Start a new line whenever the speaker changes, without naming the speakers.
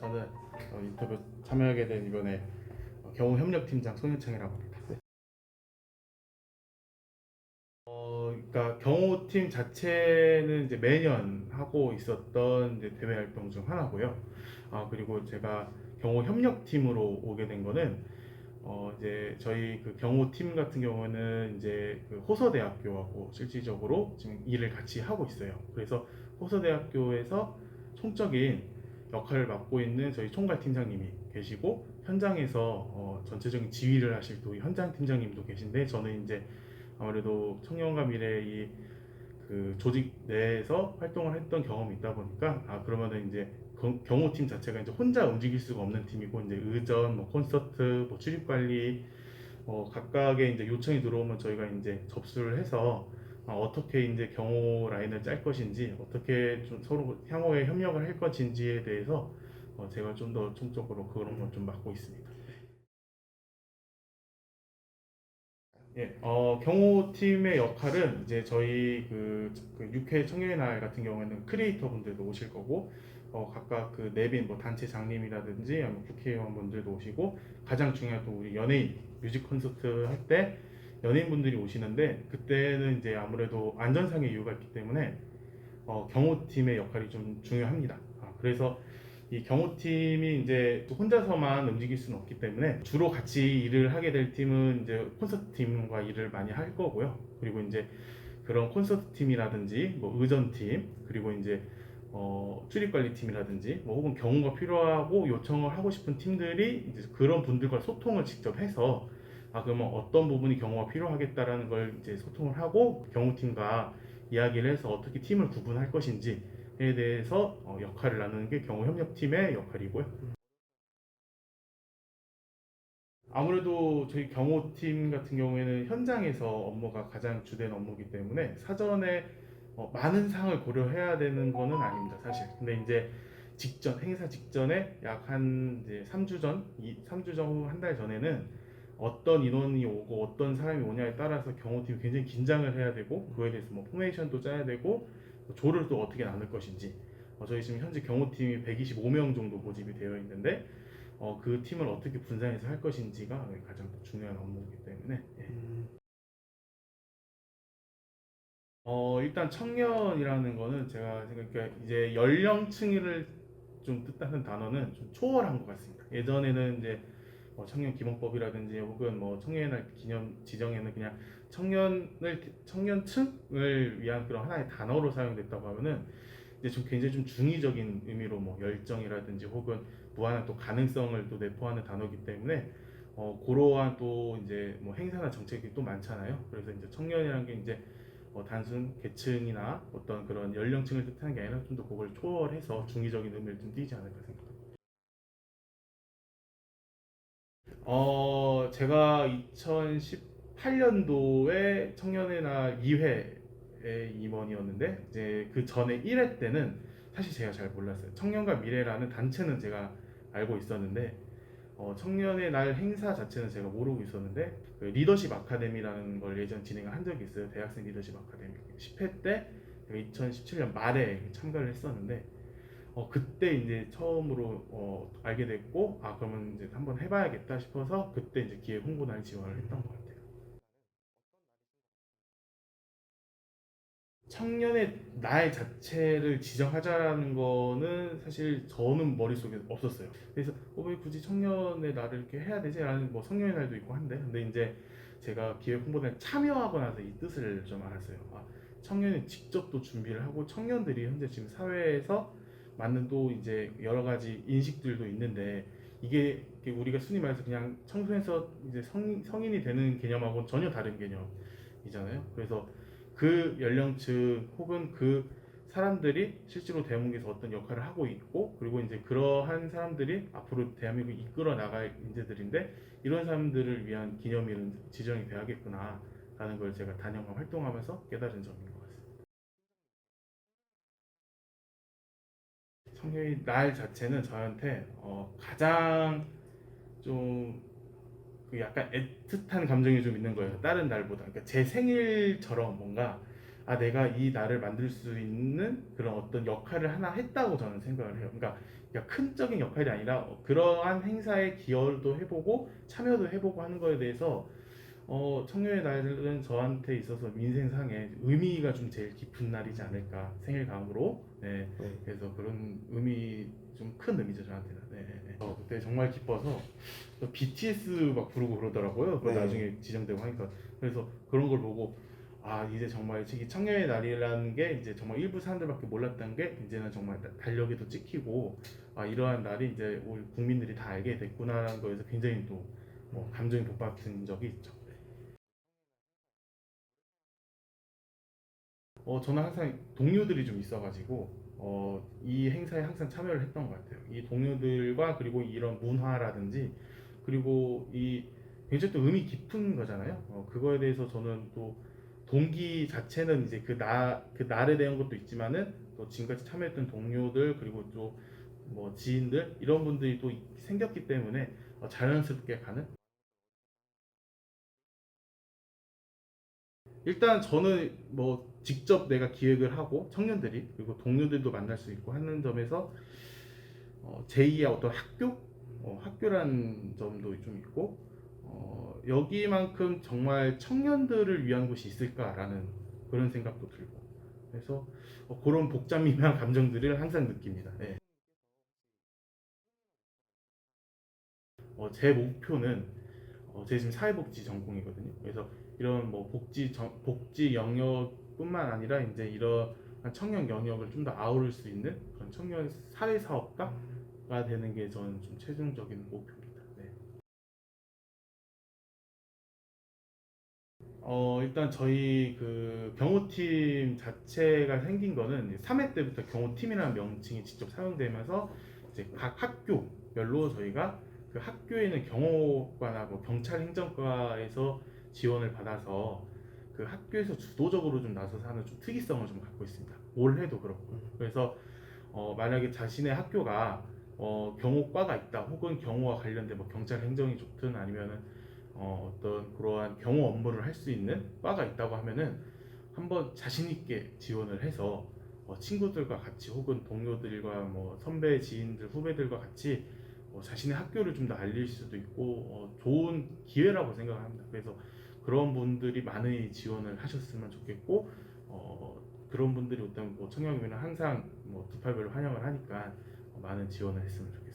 저는 어, 인터뷰 참여하게 된 이번에 어, 경호 협력팀장 손현창이라고 합니다. 어, 그러니까 경호팀 자체는 이제 매년 하고 있었던 이제 대외 활동 중 하나고요. 아 그리고 제가 경호 협력팀으로 오게 된 거는 어 이제 저희 그 경호팀 같은 경우는 이제 그 호서대학교하고 실질적으로 지금 일을 같이 하고 있어요. 그래서 호서대학교에서 총적인 역할을 맡고 있는 저희 총괄 팀장님이 계시고 현장에서 어, 전체적인 지휘를 하실 또 현장 팀장님도 계신데 저는 이제 아무래도 청년과 미래 이그 조직 내에서 활동을 했던 경험이 있다 보니까 아 그러면은 이제 경- 경호팀 자체가 이제 혼자 움직일 수가 없는 팀이고 이제 의전, 뭐 콘서트, 뭐 출입 관리 어, 각각의 이제 요청이 들어오면 저희가 이제 접수를 해서 어, 어떻게 이제 경호 라인을 짤 것인지 어떻게 좀 서로 향후에 협력을 할 것인지에 대해서 어, 제가 좀 더 총적으로 그런 걸 좀 맡고 있습니다. 예, 어, 경호팀의 역할은 이제 저희 그, 그 6회 청년의 날 같은 경우에는 크리에이터 분들도 오실 거고 어, 각각 그 내빈 뭐 단체 장님이라든지 국회의원 분들도 오시고 가장 중요한 또 우리 연예인 뮤직 콘서트 할 때 연예인 분들이 오시는데 그때는 이제 아무래도 안전상의 이유가 있기 때문에 어, 경호팀의 역할이 좀 중요합니다. 아, 그래서 이 경호팀이 이제 또 혼자서만 움직일 수는 없기 때문에 주로 같이 일을 하게 될 팀은 이제 콘서트 팀과 일을 많이 할 거고요. 그리고 이제 그런 콘서트 팀이라든지 뭐 의전 팀 그리고 이제 어, 출입 관리 팀이라든지 뭐 혹은 경호가 필요하고 요청을 하고 싶은 팀들이 이제 그런 분들과 소통을 직접 해서 아 그러면 어떤 부분이 경호가 필요하겠다라는 걸 이제 소통을 하고 경호팀과 이야기를 해서 어떻게 팀을 구분할 것인지에 대해서 어, 역할을 나누는 게 경호 협력팀의 역할이고요. 아무래도 저희 경호팀 같은 경우에는 현장에서 업무가 가장 주된 업무이기 때문에 사전에 어, 많은 상을 고려해야 되는 거는 아닙니다, 사실. 근데 이제 직전 행사 직전에 약한 이제 3주 전, 이 3주 전 한 달 전에는 어떤 인원이 오고 어떤 사람이 오냐에 따라서 경호팀이 굉장히 긴장을 해야 되고 그거에 대해서 뭐 포메이션도 짜야 되고 또 조를 또 어떻게 나눌 것인지 어, 저희 지금 현재 경호팀이 125명 정도 모집이 되어 있는데 어, 그 팀을 어떻게 분산해서 할 것인지가 가장 중요한 업무이기 때문에 예. 어 일단 청년이라는 거는 제가 생각해 이제 연령층을 좀 뜻하는 단어는 좀 초월한 것 같습니다. 예전에는 이제 뭐 청년 기본법이라든지 혹은 뭐 청년의 날 기념 지정에는 그냥 청년을 청년층을 위한 그런 하나의 단어로 사용됐다고 하면은 이제 좀 굉장히 좀 중의적인 의미로 뭐 열정이라든지 혹은 무한한 또 가능성을 또 내포하는 단어이기 때문에 어 그러한 또 이제 뭐 행사나 정책이 또 많잖아요. 그래서 이제 청년이라는 게 이제 어, 단순 계층이나 어떤 그런 연령층을 뜻하는 게 아니라 좀 더 그걸 초월해서 중의적인 의미를 좀 띠지 않을까 생각합니다. 어, 제가 2018년도에 청년의 날 2회의 임원이었는데 이제 그 전에 1회 때는 사실 제가 잘 몰랐어요. 청년과 미래라는 단체는 제가 알고 있었는데 어, 청년의 날 행사 자체는 제가 모르고 있었는데 그 리더십 아카데미라는 걸 예전 진행을 한 적이 있어요. 대학생 리더십 아카데미 10회 때 제가 2017년 말에 참가를 했었는데 어, 그때 이제 처음으로 어, 알게 됐고 아 그러면 이제 한번 해봐야겠다 싶어서 그때 이제 기획 홍보단 지원을 했던 것 같아요. 청년의 날 자체를 지정하자라는 거는 사실 저는 머릿속에 없었어요. 그래서 어, 왜 굳이 청년의 날을 이렇게 해야 되지? 라는 뭐 성년의 날도 있고 한데 근데 이제 제가 기획 홍보단에 참여하고 나서 이 뜻을 좀 알았어요. 아, 청년이 직접 또 준비를 하고 청년들이 현재 지금 사회에서 맞는 또 이제 여러 가지 인식들도 있는데 이게 우리가 순위 말해서 그냥 청소년에서 이제 성, 성인이 되는 개념하고 전혀 다른 개념이잖아요. 그래서 그 연령층 혹은 그 사람들이 실제로 대한민국에서 어떤 역할을 하고 있고 그리고 이제 그러한 사람들이 앞으로 대한민국을 이끌어 나갈 인재들인데 이런 사람들을 위한 기념일은 지정이 돼야겠구나 라는 걸 제가 단연간 활동하면서 깨달은 것 청년의 날 자체는 저한테 어, 가장 좀 그 약간 애틋한 감정이 좀 있는 거예요. 다른 날보다. 그러니까 제 생일처럼 뭔가 아 내가 이 날을 만들 수 있는 그런 어떤 역할을 하나 했다고 저는 생각을 해요. 그러니까, 그러니까 큰적인 역할이 아니라 어, 그러한 행사에 기여도 해보고 참여도 해보고 하는 거에 대해서 어, 청년의 날은 저한테 있어서 민생상에 의미가 좀 제일 깊은 날이지 않을까 생일감으로 네,
네.
그래서 그런 의미 좀 큰 의미죠 저한테는. 네, 네, 네. 어, 그때 정말 기뻐서 또 BTS 막 부르고 그러더라고요. 그
네.
나중에 지정되고 하니까 그래서 그런 걸 보고 아 이제 정말 이 청년의 날이라는 게 이제 정말 일부 사람들밖에 몰랐던 게 이제는 정말 다- 달력에도 찍히고 아 이러한 날이 이제 우리 국민들이 다 알게 됐구나라는 거에서 굉장히 또 뭐 감정이 복받은 적이 있죠. 어 저는 항상 동료들이 좀 있어가지고 어 이 행사에 항상 참여를 했던 것 같아요. 이 동료들과 그리고 이런 문화라든지 그리고 이 굉장히 또 의미 깊은 거잖아요. 어 그거에 대해서 저는 또 동기 자체는 이제 그 나 그 날에 대한 것도 있지만은 또 지금까지 참여했던 동료들 그리고 또 뭐 지인들 이런 분들이 또 생겼기 때문에 어, 자연스럽게 가는 일단 저는 뭐 직접 내가 기획을 하고 청년들이 그리고 동료들도 만날 수 있고 하는 점에서 어, 제2의 어떤 학교 어, 학교라는 점도 좀 있고 어, 여기만큼 정말 청년들을 위한 곳이 있을까라는 그런 생각도 들고 그래서 어, 그런 복잡미묘한 감정들을 항상 느낍니다. 네. 어, 제 목표는 어, 제 지금 사회복지 전공이거든요. 그래서 이런 뭐 복지 정, 복지 영역뿐만 아니라 이제 이런 청년 영역을 좀 더 아우를 수 있는 그런 청년 사회 사업가가 되는 게 저는 좀 최종적인 목표입니다. 네. 어 일단 저희 그 경호팀 자체가 생긴 거는 3회 때부터 경호팀이라는 명칭이 직접 사용되면서 이제 각 학교별로 저희가 그 학교에는 경호과나 경찰 행정과에서 지원을 받아서 그 학교에서 주도적으로 좀 나서서 하는 좀 특이성을 좀 갖고 있습니다. 올해도 그렇고 그래서 어, 만약에 자신의 학교가 어, 경호과가 있다 혹은 경호와 관련된 뭐 경찰 행정이 좋든 아니면은 어, 어떤 그러한 경호 업무를 할 수 있는 과가 있다고 하면은 한번 자신 있게 지원을 해서 어, 친구들과 같이 혹은 동료들과 뭐 선배 지인들 후배들과 같이 어, 자신의 학교를 좀 더 알릴 수도 있고 어, 좋은 기회라고 생각합니다. 그래서 그런 분들이 많이 지원을 하셨으면 좋겠고 어, 그런 분들이 어떤 뭐 청년이면 항상 뭐 두 팔별로 환영을 하니까 어, 많은 지원을 했으면 좋겠습니다.